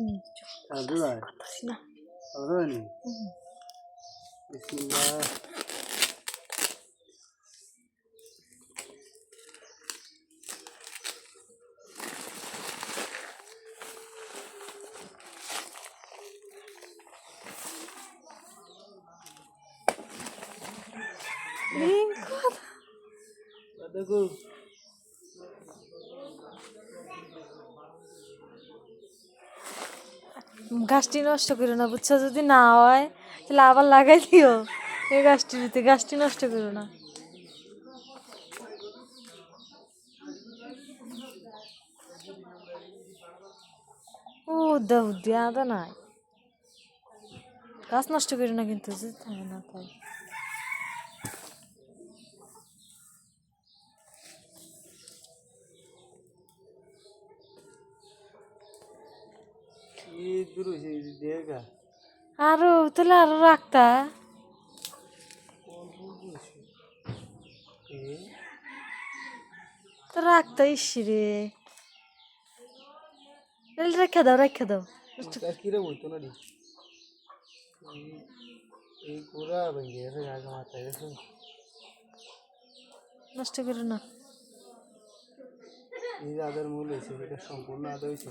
응. 다들아. 다시나. 어른. 응. 있습니다. 링크하다. 나도 그. গাছটি নষ্ট করো না, বুঝছ? যদি না হয়, তাহলে আবার লাগাই দিও। এই গাছটিতে গাছটি নষ্ট করো না। ও দিয়া আদা নাই। গাছ নষ্ট করো না কিন্তু, যদি থাকে না তাই আরও, তাহলে আরও রাখতা। তো রাখতা, ইসি রে। রেখে দাও রেখে দাও। কিরে বইতো না রে এই- গোড়া ভেঙে গেছে নষ্ট করো না। এই আদার মূল হয়েছে, এটা সম্পূর্ণ আদা হয়েছে।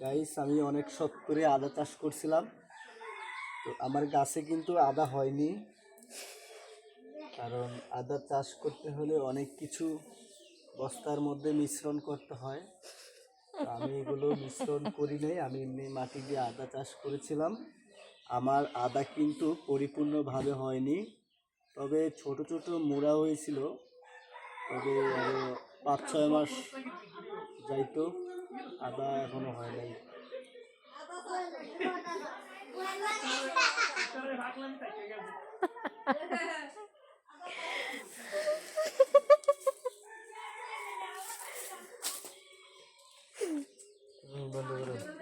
গাইস আমি অনেক শখ করে আদা চাষ করছিলাম। তো আমার গাছে কিন্তু আদা হয়নি। কারণ আদা চাষ করতে হলে অনেক কিছু বস্তার মধ্যে মিশ্রণ করতে হয়। আমি এগুলো মিশ্রণ করি নাই, আমি এমনি মাটি দিয়ে আদা চাষ করেছিলাম। আমার আদা কিন্তু পরিপূর্ণভাবে হয়নি। তবে ছোট ছোট মোড়া হয়েছিল। তবে পাঁচ ছয় মাস যাইতো। আদা এখনো হয় নাই বন্ধ করো